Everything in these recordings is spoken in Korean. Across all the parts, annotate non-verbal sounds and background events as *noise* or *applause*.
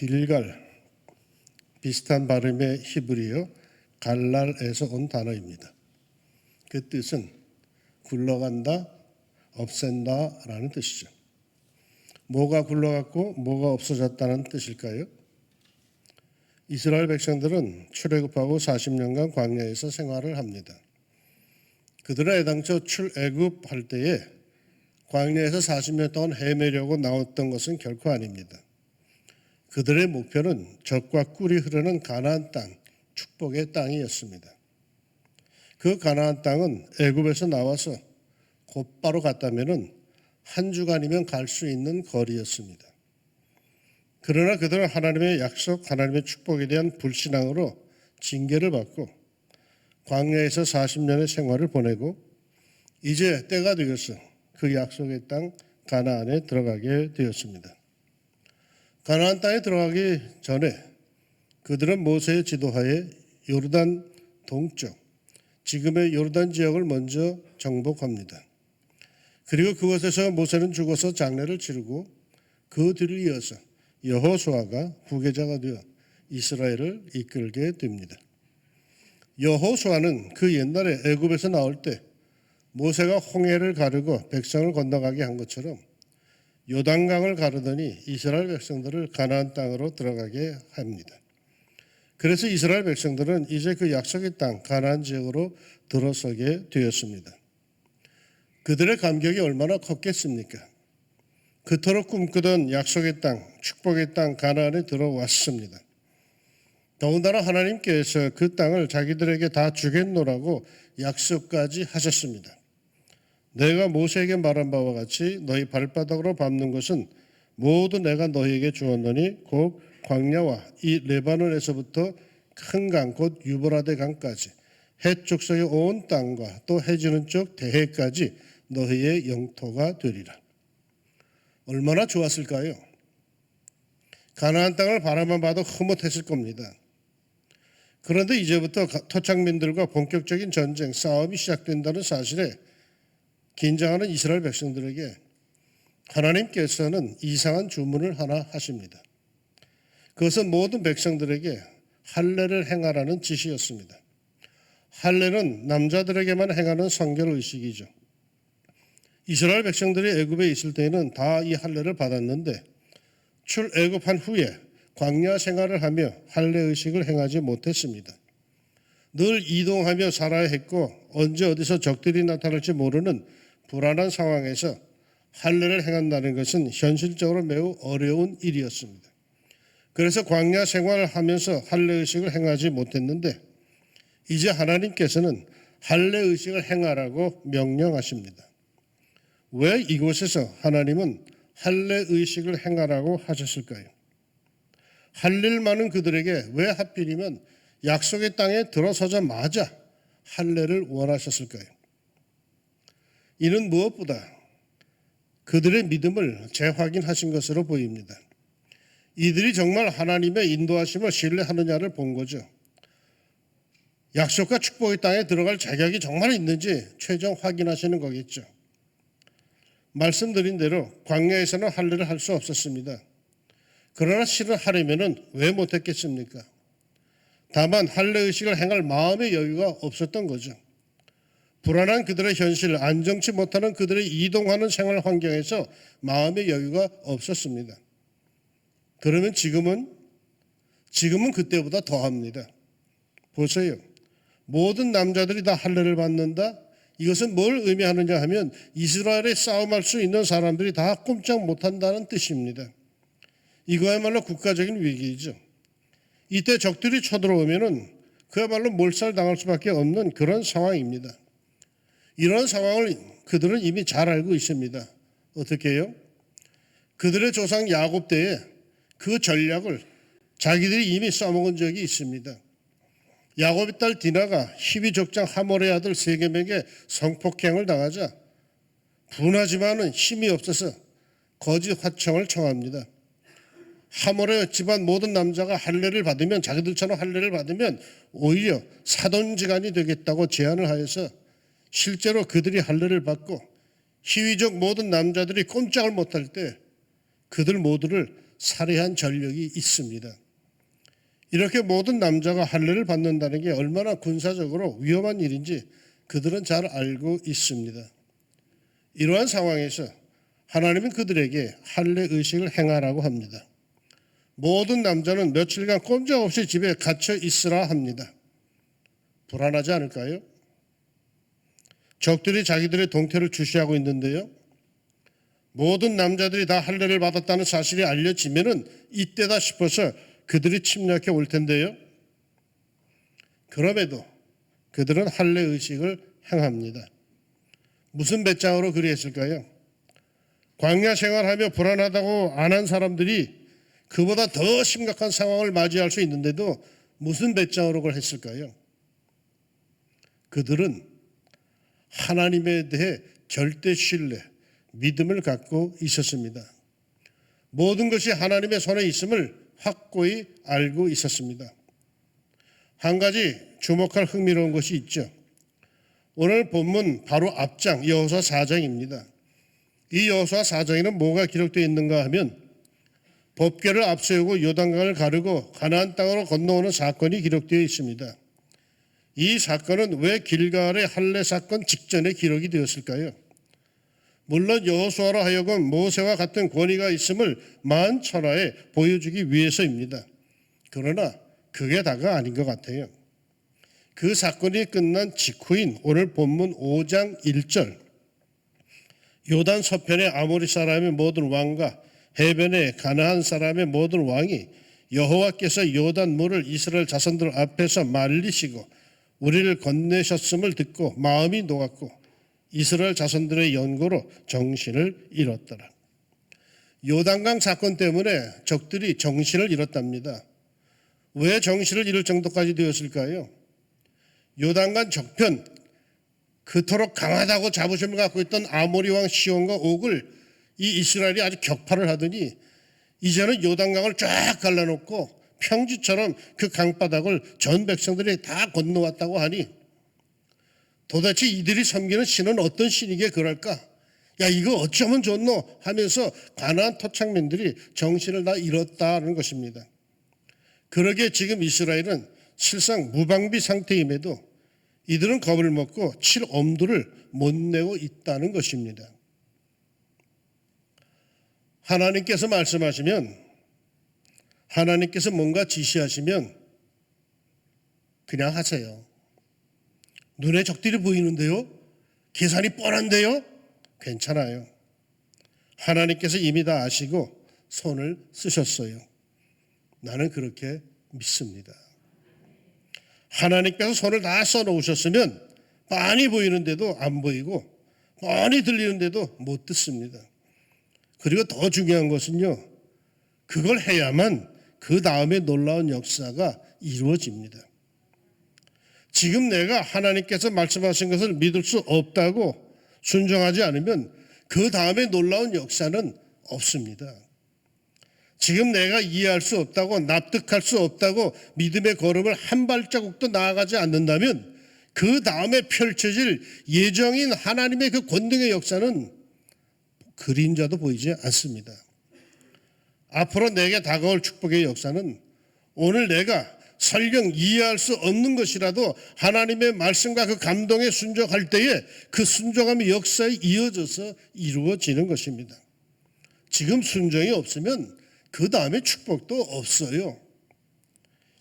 길갈 비슷한 발음의 히브리어 갈랄에서 온 단어입니다. 그 뜻은 굴러간다, 없앤다 라는 뜻이죠. 뭐가 굴러갔고 뭐가 없어졌다는 뜻일까요? 이스라엘 백성들은 출애굽하고 40년간 광야에서 생활을 합니다. 그들은 애당초 출애굽할 때에 광야에서 40년 동안 헤매려고 나왔던 것은 결코 아닙니다. 그들의 목표는 적과 꿀이 흐르는 가나안 땅, 축복의 땅이었습니다. 그 가나안 땅은 애굽에서 나와서 곧바로 갔다면은 한 주간이면 갈 수 있는 거리였습니다. 그러나 그들은 하나님의 약속, 하나님의 축복에 대한 불신앙으로 징계를 받고 광야에서 40년의 생활을 보내고 이제 때가 되어서 그 약속의 땅 가나안에 들어가게 되었습니다. 가나안 땅에 들어가기 전에 그들은 모세의 지도하에 요르단 동쪽 지금의 요르단 지역을 먼저 정복합니다. 그리고 그곳에서 모세는 죽어서 장례를 치르고 그 뒤를 이어서 여호수아가 후계자가 되어 이스라엘을 이끌게 됩니다. 여호수아는 그 옛날에 애굽에서 나올 때 모세가 홍해를 가르고 백성을 건너가게 한 것처럼 요단강을 가르더니 이스라엘 백성들을 가나안 땅으로 들어가게 합니다. 그래서 이스라엘 백성들은 이제 그 약속의 땅 가나안 지역으로 들어서게 되었습니다. 그들의 감격이 얼마나 컸겠습니까? 그토록 꿈꾸던 약속의 땅, 축복의 땅 가나안에 들어왔습니다. 더군다나 하나님께서 그 땅을 자기들에게 다 주겠노라고 약속까지 하셨습니다. 내가 모세에게 말한 바와 같이 너희 발바닥으로 밟는 것은 모두 내가 너희에게 주었노니 곧 광야와 이 레바논에서부터 큰 강 곧 유브라데 강까지 해쪽 서의 온 땅과 또 해지는 쪽 대해까지 너희의 영토가 되리라. 얼마나 좋았을까요? 가나안 땅을 바라만 봐도 흐뭇했을 겁니다. 그런데 이제부터 토착민들과 본격적인 전쟁, 싸움이 시작된다는 사실에 긴장하는 이스라엘 백성들에게 하나님께서는 이상한 주문을 하나 하십니다. 그것은 모든 백성들에게 할례를 행하라는 지시였습니다. 할례는 남자들에게만 행하는 성결 의식이죠. 이스라엘 백성들이 애굽에 있을 때에는 다 이 할례를 받았는데 출애굽한 후에 광야 생활을 하며 할례 의식을 행하지 못했습니다. 늘 이동하며 살아야 했고 언제 어디서 적들이 나타날지 모르는 불안한 상황에서 할례를 행한다는 것은 현실적으로 매우 어려운 일이었습니다. 그래서 광야 생활을 하면서 할례 의식을 행하지 못했는데 이제 하나님께서는 할례 의식을 행하라고 명령하십니다. 왜 이곳에서 하나님은 할례 의식을 행하라고 하셨을까요? 할 일 많은 그들에게 왜 하필이면 약속의 땅에 들어서자마자 할례를 원하셨을까요? 이는 무엇보다 그들의 믿음을 재확인하신 것으로 보입니다. 이들이 정말 하나님의 인도하심을 신뢰하느냐를 본 거죠. 약속과 축복의 땅에 들어갈 자격이 정말 있는지 최종 확인하시는 거겠죠. 말씀드린 대로 광야에서는 할례를 할 수 없었습니다. 그러나 실을 하려면은 왜 못했겠습니까? 다만 할례 의식을 행할 마음의 여유가 없었던 거죠. 불안한 그들의 현실, 안정치 못하는 그들의 이동하는 생활 환경에서 마음의 여유가 없었습니다. 그러면 지금은 지금은 그때보다 더 합니다. 보세요. 모든 남자들이 다 할례를 받는다. 이것은 뭘 의미하느냐 하면 이스라엘에 싸움할 수 있는 사람들이 다 꼼짝 못한다는 뜻입니다. 이거야말로 국가적인 위기이죠. 이때 적들이 쳐들어오면은 그야말로 몰살 당할 수밖에 없는 그런 상황입니다. 이런 상황을 그들은 이미 잘 알고 있습니다. 어떻게 해요? 그들의 조상 야곱 때에 그 전략을 자기들이 이미 써먹은 적이 있습니다. 야곱의 딸 디나가 희위 족장 하몰의 아들 세겜에게 성폭행을 당하자 분하지만은 힘이 없어서 거짓 화청을 청합니다. 하몰의 집안 모든 남자가 할례를 받으면 자기들처럼 할례를 받으면 오히려 사돈지간이 되겠다고 제안을 하여서 실제로 그들이 할례를 받고 희위적 모든 남자들이 꼼짝을 못할 때 그들 모두를 살해한 전력이 있습니다. 이렇게 모든 남자가 할례를 받는다는 게 얼마나 군사적으로 위험한 일인지 그들은 잘 알고 있습니다. 이러한 상황에서 하나님은 그들에게 할례 의식을 행하라고 합니다. 모든 남자는 며칠간 꼼짝없이 집에 갇혀 있으라 합니다. 불안하지 않을까요? 적들이 자기들의 동태를 주시하고 있는데요. 모든 남자들이 다 할례를 받았다는 사실이 알려지면은 이때다 싶어서 그들이 침략해 올 텐데요. 그럼에도 그들은 할례 의식을 행합니다. 무슨 배짱으로 그리했을까요? 광야 생활하며 불안하다고 안 한 사람들이 그보다 더 심각한 상황을 맞이할 수 있는데도 무슨 배짱으로 그걸 했을까요? 그들은 하나님에 대해 절대 신뢰, 믿음을 갖고 있었습니다. 모든 것이 하나님의 손에 있음을 확고히 알고 있었습니다. 한 가지 주목할 흥미로운 것이 있죠. 오늘 본문 바로 앞장 여호수아 4장입니다. 이 여호수아 4장에는 뭐가 기록되어 있는가 하면 법궤를 앞세우고 요단강을 가르고 가나안 땅으로 건너오는 사건이 기록되어 있습니다. 이 사건은 왜 길갈의 할례 사건 직전에 기록이 되었을까요? 물론 여호수아로 하여금 모세와 같은 권위가 있음을 만천하에 보여주기 위해서입니다. 그러나 그게 다가 아닌 것 같아요. 그 사건이 끝난 직후인 오늘 본문 5장 1절 요단 서편의 아모리 사람의 모든 왕과 해변의 가나안 사람의 모든 왕이 여호와께서 요단 물을 이스라엘 자손들 앞에서 말리시고 우리를 건네셨음을 듣고 마음이 녹았고 이스라엘 자손들의 연고로 정신을 잃었더라. 요단강 사건 때문에 적들이 정신을 잃었답니다. 왜 정신을 잃을 정도까지 되었을까요? 요단강 적편 그토록 강하다고 자부심을 갖고 있던 아모리 왕 시온과 옥을 이 이스라엘이 아주 격파를 하더니 이제는 요단강을 쫙 갈라놓고 평지처럼 그 강바닥을 전 백성들이 다 건너왔다고 하니 도대체 이들이 섬기는 신은 어떤 신이게 그럴까? 야 이거 어쩌면 좋노 하면서 가나안 토착민들이 정신을 다 잃었다는 것입니다. 그러게 지금 이스라엘은 실상 무방비 상태임에도 이들은 겁을 먹고 칠 엄두를 못 내고 있다는 것입니다. 하나님께서 말씀하시면 하나님께서 뭔가 지시하시면 그냥 하세요. 눈에 적들이 보이는데요? 계산이 뻔한데요? 괜찮아요. 하나님께서 이미 다 아시고 손을 쓰셨어요. 나는 그렇게 믿습니다. 하나님께서 손을 다 써놓으셨으면 빤히 보이는데도 안 보이고 뻔히 들리는데도 못 듣습니다. 그리고 더 중요한 것은요. 그걸 해야만 그 다음에 놀라운 역사가 이루어집니다. 지금 내가 하나님께서 말씀하신 것을 믿을 수 없다고 순종하지 않으면 그 다음에 놀라운 역사는 없습니다. 지금 내가 이해할 수 없다고 납득할 수 없다고 믿음의 걸음을 한 발자국도 나아가지 않는다면 그 다음에 펼쳐질 예정인 하나님의 그 권능의 역사는 그림자도 보이지 않습니다. 앞으로 내게 다가올 축복의 역사는 오늘 내가 설령 이해할 수 없는 것이라도 하나님의 말씀과 그 감동에 순종할 때에 그 순종함의 역사에 이어져서 이루어지는 것입니다. 지금 순종이 없으면 그 다음에 축복도 없어요.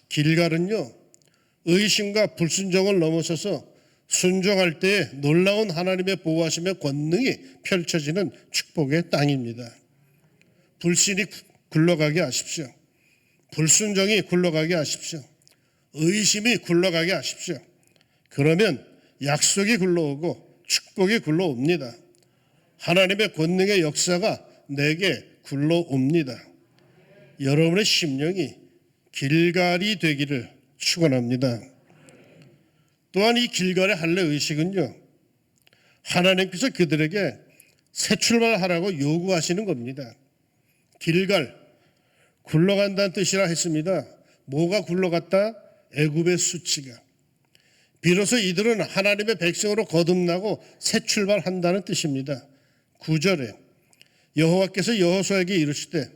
길갈은요, 의심과 불순종을 넘어서서 순종할 때에 놀라운 하나님의 보호하심의 권능이 펼쳐지는 축복의 땅입니다. 불신이 굴러가게 하십시오. 불순종이 굴러가게 하십시오. 의심이 굴러가게 하십시오. 그러면 약속이 굴러오고 축복이 굴러옵니다. 하나님의 권능의 역사가 내게 굴러옵니다. 여러분의 심령이 길갈이 되기를 축원합니다. 또한 이 길갈의 할례 의식은요. 하나님께서 그들에게 새 출발하라고 요구하시는 겁니다. 길갈 굴러간다는 뜻이라 했습니다. 뭐가 굴러갔다? 애굽의 수치가. 비로소 이들은 하나님의 백성으로 거듭나고 새 출발한다는 뜻입니다. 9절에 여호와께서 여호수아에게 이르시되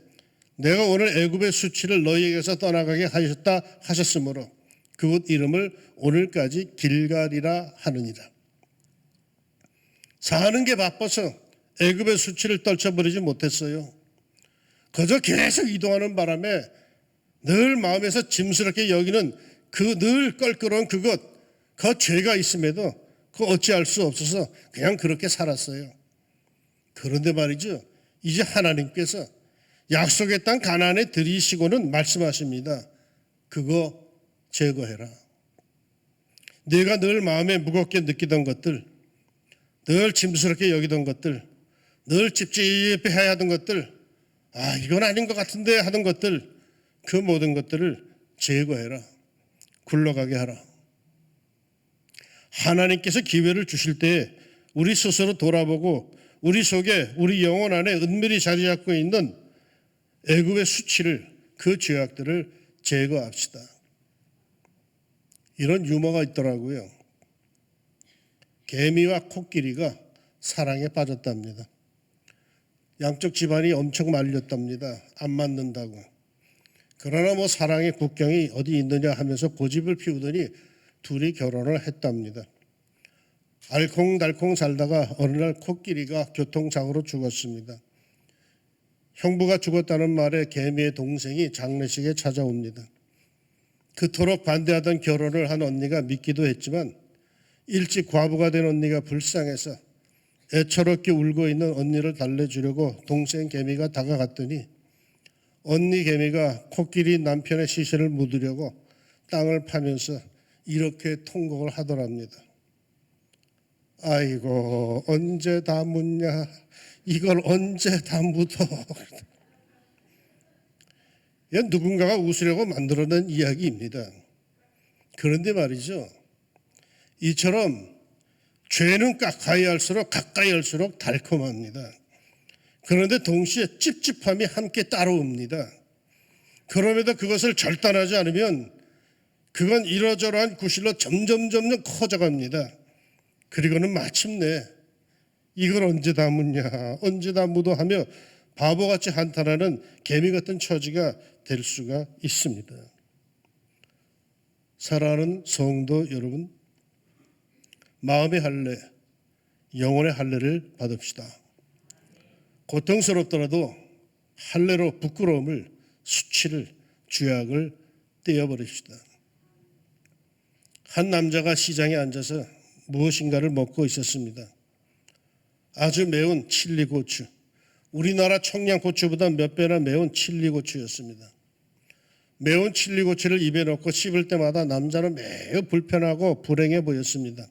내가 오늘 애굽의 수치를 너희에게서 떠나가게 하셨다 하셨으므로 그곳 이름을 오늘까지 길갈이라 하느니라. 사는 게 바빠서 애굽의 수치를 떨쳐버리지 못했어요. 그저 계속 이동하는 바람에 늘 마음에서 짐스럽게 여기는 그 늘 껄끄러운 그것, 그 죄가 있음에도 그 어찌할 수 없어서 그냥 그렇게 살았어요. 그런데 말이죠. 이제 하나님께서 약속의 땅 가나안에 들이시고는 말씀하십니다. 그거 제거해라. 내가 늘 마음에 무겁게 느끼던 것들, 늘 짐스럽게 여기던 것들, 늘 찝찝해야 하던 것들, 아, 이건 아닌 것 같은데 하던 것들, 그 모든 것들을 제거해라. 굴러가게 하라. 하나님께서 기회를 주실 때 우리 스스로 돌아보고 우리 속에 우리 영혼 안에 은밀히 자리 잡고 있는 애굽의 수치를 그 죄악들을 제거합시다. 이런 유머가 있더라고요. 개미와 코끼리가 사랑에 빠졌답니다. 양쪽 집안이 엄청 말렸답니다. 안 맞는다고. 그러나 뭐 사랑의 국경이 어디 있느냐 하면서 고집을 피우더니 둘이 결혼을 했답니다. 알콩달콩 살다가 어느 날 코끼리가 교통사고로 죽었습니다. 형부가 죽었다는 말에 개미의 동생이 장례식에 찾아옵니다. 그토록 반대하던 결혼을 한 언니가 믿기도 했지만 일찍 과부가 된 언니가 불쌍해서 애처롭게 울고 있는 언니를 달래주려고 동생 개미가 다가갔더니 언니 개미가 코끼리 남편의 시신을 묻으려고 땅을 파면서 이렇게 통곡을 하더랍니다. 아이고 언제 다 묻냐 이걸 언제 다 묻어 *laughs* 이건 누군가가 웃으려고 만들어낸 이야기입니다. 그런데 말이죠. 이처럼 죄는 가까이 할수록 가까이 할수록 달콤합니다. 그런데 동시에 찝찝함이 함께 따라옵니다. 그럼에도 그것을 절단하지 않으면 그건 이러저러한 구실로 점점 점점 커져갑니다. 그리고는 마침내 이걸 언제 다 묻냐, 언제 다 묻어 하며 바보같이 한탄하는 개미 같은 처지가 될 수가 있습니다. 사랑하는 성도 여러분, 마음의 할례, 영혼의 할례를 받읍시다. 고통스럽더라도 할례로 부끄러움을, 수치를, 죄악을 떼어버립시다. 한 남자가 시장에 앉아서 무엇인가를 먹고 있었습니다. 아주 매운 칠리고추, 우리나라 청양고추보다 몇 배나 매운 칠리고추였습니다. 매운 칠리고추를 입에 넣고 씹을 때마다 남자는 매우 불편하고 불행해 보였습니다.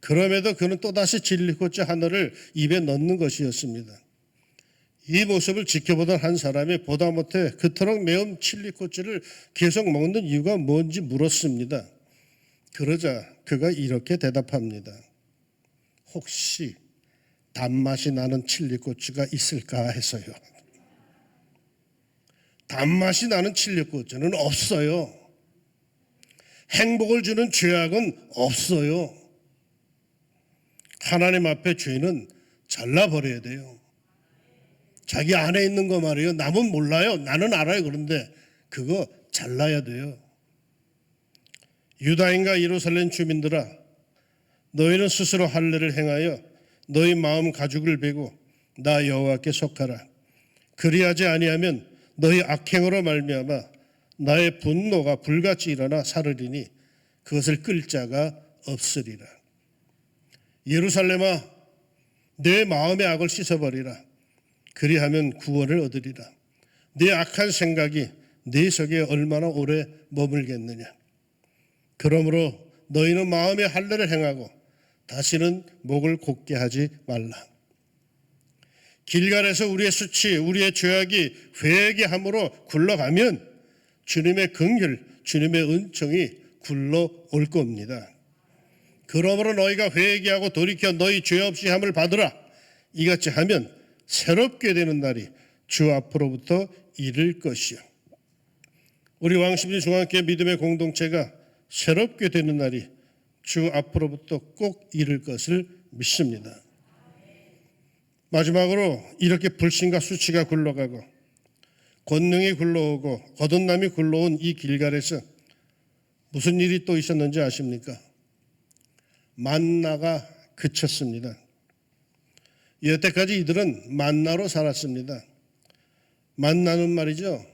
그럼에도 그는 또다시 칠리고추 하나를 입에 넣는 것이었습니다. 이 모습을 지켜보던 한 사람이 보다 못해 그토록 매운 칠리고추를 계속 먹는 이유가 뭔지 물었습니다. 그러자 그가 이렇게 대답합니다. 혹시 단맛이 나는 칠리고추가 있을까 해서요. 단맛이 나는 칠리고추는 없어요. 행복을 주는 죄악은 없어요. 하나님 앞에 죄는 잘라버려야 돼요. 자기 안에 있는 거 말이에요. 남은 몰라요. 나는 알아요. 그런데 그거 잘라야 돼요. 유다인과 예루살렘 주민들아 너희는 스스로 할례를 행하여 너희 마음 가죽을 베고 나 여호와께 속하라 그리하지 아니하면 너희 악행으로 말미암아 나의 분노가 불같이 일어나 사르리니 그것을 끌 자가 없으리라 예루살렘아 내 마음의 악을 씻어버리라 그리하면 구원을 얻으리라 내 악한 생각이 내 속에 얼마나 오래 머물겠느냐 그러므로 너희는 마음의 할례를 행하고 다시는 목을 곧게 하지 말라. 길갈에서 우리의 수치, 우리의 죄악이 회개함으로 굴러가면 주님의 긍휼, 주님의 은총이 굴러올 겁니다. 그러므로 너희가 회개하고 돌이켜 너희 죄 없이 함을 받으라. 이같이 하면 새롭게 되는 날이 주 앞으로부터 이를 것이요. 우리 왕십리 중앙교회 믿음의 공동체가 새롭게 되는 날이 주 앞으로부터 꼭 이를 것을 믿습니다. 마지막으로 이렇게 불신과 수치가 굴러가고 권능이 굴러오고 거듭남이 굴러온 이 길갈에서 무슨 일이 또 있었는지 아십니까? 만나가 그쳤습니다. 여태까지 이들은 만나로 살았습니다. 만나는 말이죠.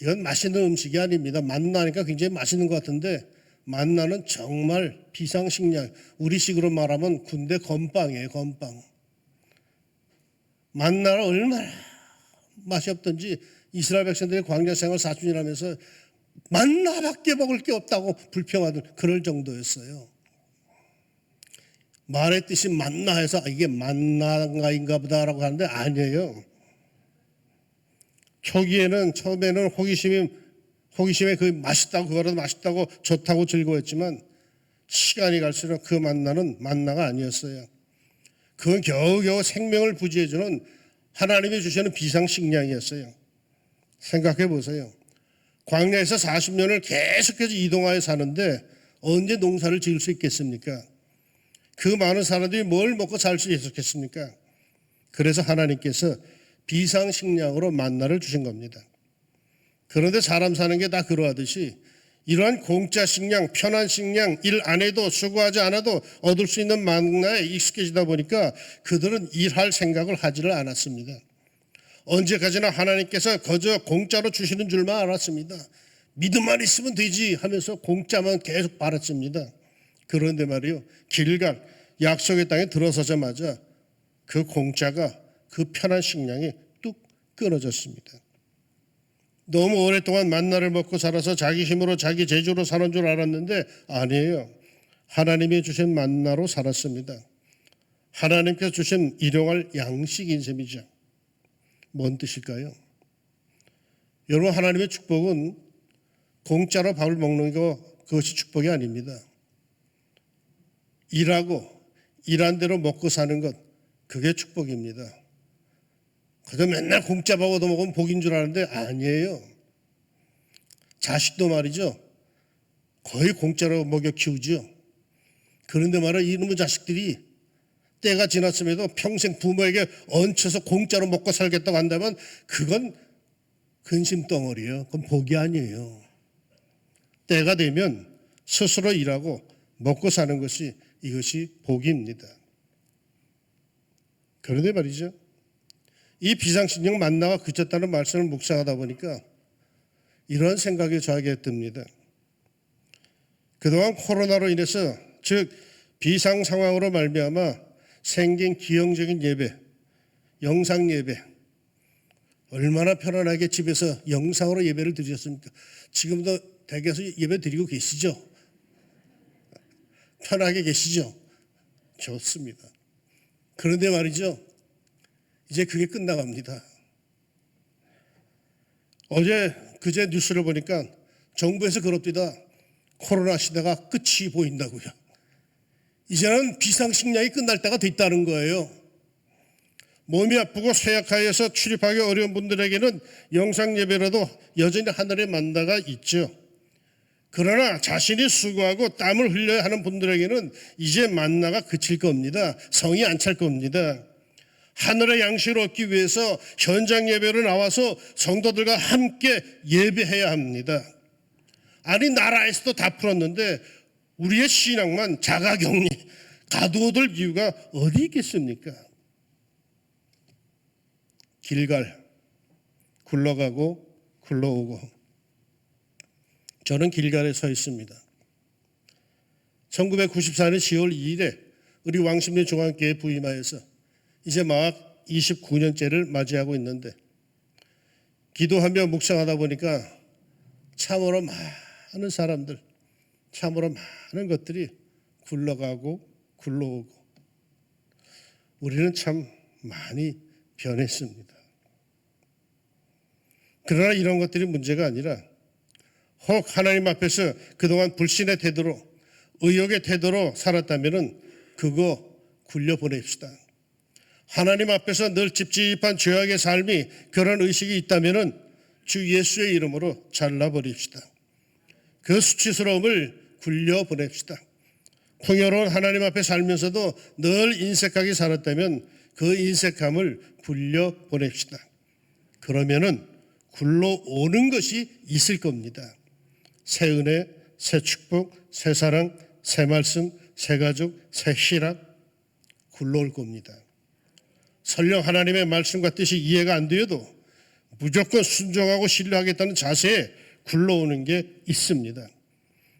이건 맛있는 음식이 아닙니다. 만나니까 굉장히 맛있는 것 같은데 만나는 정말 비상식량. 우리식으로 말하면 군대 건빵이에요. 건빵. 만나를 얼마나 맛이 없던지 이스라엘 백성들이 광야 생활 4주년 하면서 만나밖에 먹을 게 없다고 불평하던 그럴 정도였어요. 말의 뜻이 만나 해서 아, 이게 만나인가 보다라고 하는데 아니에요. 초기에는 처음에는 호기심이 호기심에 그 맛있다고 그거라도 맛있다고 좋다고 즐거웠지만 시간이 갈수록 그 만나는 만나가 아니었어요. 그건 겨우겨우 생명을 부지해주는 하나님이 주시는 비상식량이었어요. 생각해 보세요. 광야에서 40년을 계속해서 이동하여 사는데 언제 농사를 지을 수 있겠습니까? 그 많은 사람들이 뭘 먹고 살 수 있었겠습니까? 그래서 하나님께서 비상식량으로 만나를 주신 겁니다. 그런데 사람 사는 게 다 그러하듯이 이러한 공짜 식량, 편한 식량, 일 안 해도 수고하지 않아도 얻을 수 있는 만나에 익숙해지다 보니까 그들은 일할 생각을 하지를 않았습니다. 언제까지나 하나님께서 거저 공짜로 주시는 줄만 알았습니다. 믿음만 있으면 되지 하면서 공짜만 계속 바랐습니다. 그런데 말이요. 길갈 약속의 땅에 들어서자마자 그 공짜가 그 편한 식량이 뚝 끊어졌습니다. 너무 오랫동안 만나를 먹고 살아서 자기 힘으로 자기 재주로 사는 줄 알았는데 아니에요. 하나님이 주신 만나로 살았습니다. 하나님께서 주신 일용할 양식인 셈이죠. 뭔 뜻일까요? 여러분 하나님의 축복은 공짜로 밥을 먹는 거 그것이 축복이 아닙니다. 일하고 일한 대로 먹고 사는 것 그게 축복입니다. 그저 맨날 공짜 밥 얻어 먹으면 복인 줄 아는데 아니에요. 자식도 말이죠. 거의 공짜로 먹여 키우죠. 그런데 말이야 이놈의 자식들이 때가 지났음에도 평생 부모에게 얹혀서 공짜로 먹고 살겠다고 한다면 그건 근심 덩어리예요. 그건 복이 아니에요. 때가 되면 스스로 일하고 먹고 사는 것이 이것이 복입니다. 그런데 말이죠. 이 비상식량 만나가 그쳤다는 말씀을 묵상하다 보니까 이런 생각이 저에게 듭니다. 그동안 코로나로 인해서 즉 비상 상황으로 말미암아 생긴 기형적인 예배, 영상 예배 얼마나 편안하게 집에서 영상으로 예배를 드렸습니까? 지금도 댁에서 예배 드리고 계시죠? 편하게 계시죠? 좋습니다. 그런데 말이죠. 이제 그게 끝나갑니다. 어제 그제 뉴스를 보니까 정부에서 그럽니다. 코로나 시대가 끝이 보인다고요. 이제는 비상식량이 끝날 때가 됐다는 거예요. 몸이 아프고 쇠약하여서 출입하기 어려운 분들에게는 영상 예배라도 여전히 하늘의 만나가 있죠. 그러나 자신이 수고하고 땀을 흘려야 하는 분들에게는 이제 만나가 그칠 겁니다. 성이 안 찰 겁니다. 하늘의 양식을 얻기 위해서 현장 예배로 나와서 성도들과 함께 예배해야 합니다. 아니 나라에서도 다 풀었는데 우리의 신앙만 자가격리 가두어둘 이유가 어디 있겠습니까? 길갈 굴러가고 굴러오고 저는 길갈에 서 있습니다. 1994년 10월 2일에 우리 왕십리 중앙교회 부임하여서 이제 막 29년째를 맞이하고 있는데 기도하며 묵상하다 보니까 참으로 많은 사람들, 참으로 많은 것들이 굴러가고 굴러오고 우리는 참 많이 변했습니다. 그러나 이런 것들이 문제가 아니라 혹 하나님 앞에서 그동안 불신의 태도로 의욕의 태도로 살았다면 그거 굴려보냅시다. 하나님 앞에서 늘 찝찝한 죄악의 삶이 그런 의식이 있다면 주 예수의 이름으로 잘라버립시다. 그 수치스러움을 굴려보냅시다. 풍요로운 하나님 앞에 살면서도 늘 인색하게 살았다면 그 인색함을 굴려보냅시다. 그러면은 굴러오는 것이 있을 겁니다. 새 은혜, 새 축복, 새 사랑, 새 말씀, 새 가족, 새 희락 굴러올 겁니다. 설령 하나님의 말씀과 뜻이 이해가 안 되어도 무조건 순종하고 신뢰하겠다는 자세에 굴러오는 게 있습니다.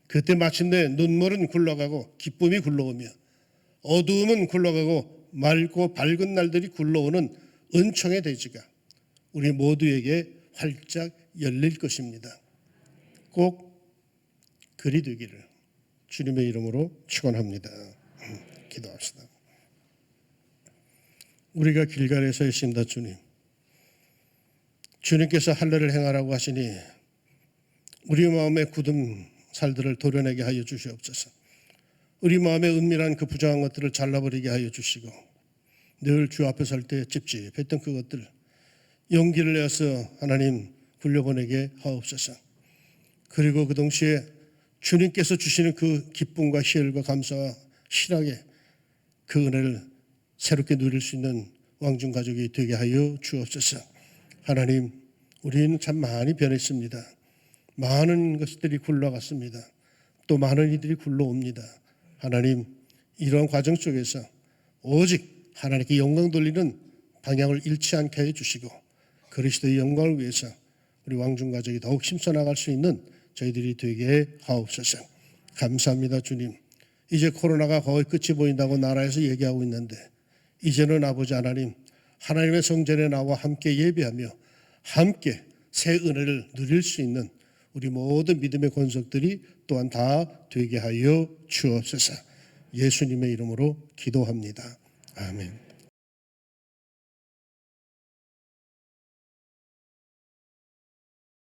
그때 마침내 눈물은 굴러가고 기쁨이 굴러오며 어두움은 굴러가고 맑고 밝은 날들이 굴러오는 은총의 대지가 우리 모두에게 활짝 열릴 것입니다. 꼭 그리 되기를 주님의 이름으로 축원합니다. 음, 기도합시다. 우리가 길갈에서 있습니다, 주님. 주님께서 할례를 행하라고 하시니 우리 마음의 굳은 살들을 도려내게 하여 주시옵소서. 우리 마음의 은밀한 그 부정한 것들을 잘라버리게 하여 주시고 늘 주 앞에 설 때 찝찝했던 그것들 용기를 내어서 하나님 굴려보내게 하옵소서. 그리고 그 동시에 주님께서 주시는 그 기쁨과 희열과 감사와 실하게 그 은혜를 새롭게 누릴 수 있는 왕중 가족이 되게 하여 주옵소서. 하나님, 우리는 참 많이 변했습니다. 많은 것들이 굴러갔습니다. 또 많은 이들이 굴러옵니다. 하나님, 이러한 과정 속에서 오직 하나님께 영광 돌리는 방향을 잃지 않게 해 주시고 그리스도의 영광을 위해서 우리 왕중 가족이 더욱 힘써 나갈 수 있는 저희들이 되게 하옵소서. 감사합니다, 주님. 이제 코로나가 거의 끝이 보인다고 나라에서 얘기하고 있는데 이제는 아버지 하나님 하나님의 성전에 나와 함께 예배하며 함께 새 은혜를 누릴 수 있는 우리 모든 믿음의 권속들이 또한 다 되게 하여 주옵소서. 예수님의 이름으로 기도합니다. 아멘.